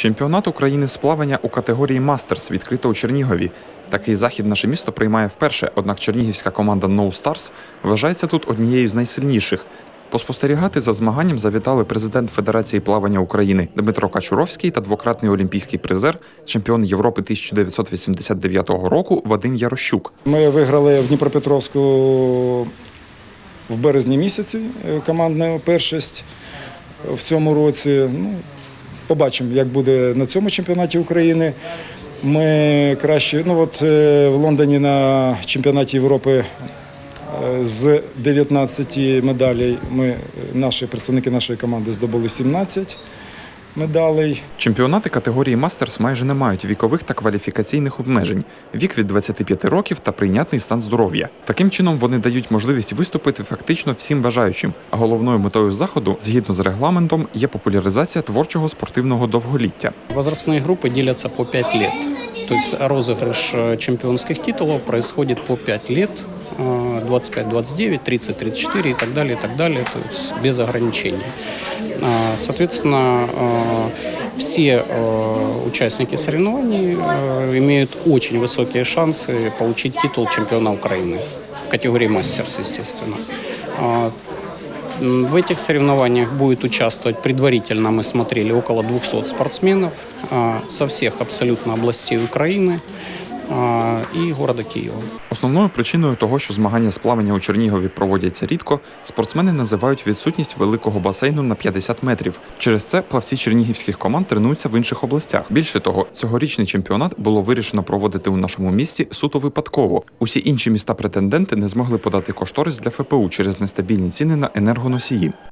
Чемпіонат України з плавання у категорії Мастерс відкрито у Чернігові. Такий захід наше місто приймає вперше, однак чернігівська команда No Stars вважається тут однією з найсильніших. Поспостерігати за змаганням завітали президент Федерації плавання України Дмитро Качуровський та двократний олімпійський призер, чемпіон Європи 1989 року Вадим Ярощук. Ми виграли в Дніпропетровську в березні місяці е, командну першість в цьому році. Ну, побачимо, як буде на цьому чемпіонаті України. Ми краще, ну от е, в Лондоні на чемпіонаті Європи е, з 19 медалей ми, е, наші представники нашої команди здобули 17 медалей. Чемпіонати категорії Мастерс майже не мають вікових та кваліфікаційних обмежень, вік від 25 років та прийнятний стан здоров'я. Таким чином вони дають можливість виступити фактично всім бажаючим. А головною метою заходу, згідно з регламентом, є популяризація творчого спортивного довголіття. Возрастные группы делятся по 5 лет. То есть розыгрыш э, чемпионских титулов происходит по 5 лет. Э, 25, 29, 30, 34 и так далее, и так далее, то есть без ограничений. А, Соответственно, э, все э, участники соревнований э, имеют очень высокие шансы получить титул чемпиона Украины в категории мастерс, естественно. А, В этих соревнованиях будет участвовать, предварительно мы смотрели, около 200 спортсменов со всех абсолютно областей Украины и города Киева. Основною причиною того, що змагання з плавання у Чернігові проводяться рідко, спортсмени називають відсутність великого басейну на 50 метрів. Через це плавці чернігівських команд тренуються в інших областях. Більше того, цьогорічний чемпіонат було вирішено проводити у нашому місті суто випадково. Усі інші міста претенденти не змогли подати кошторис для ФПУ через нестабільні ціни на енергоносії.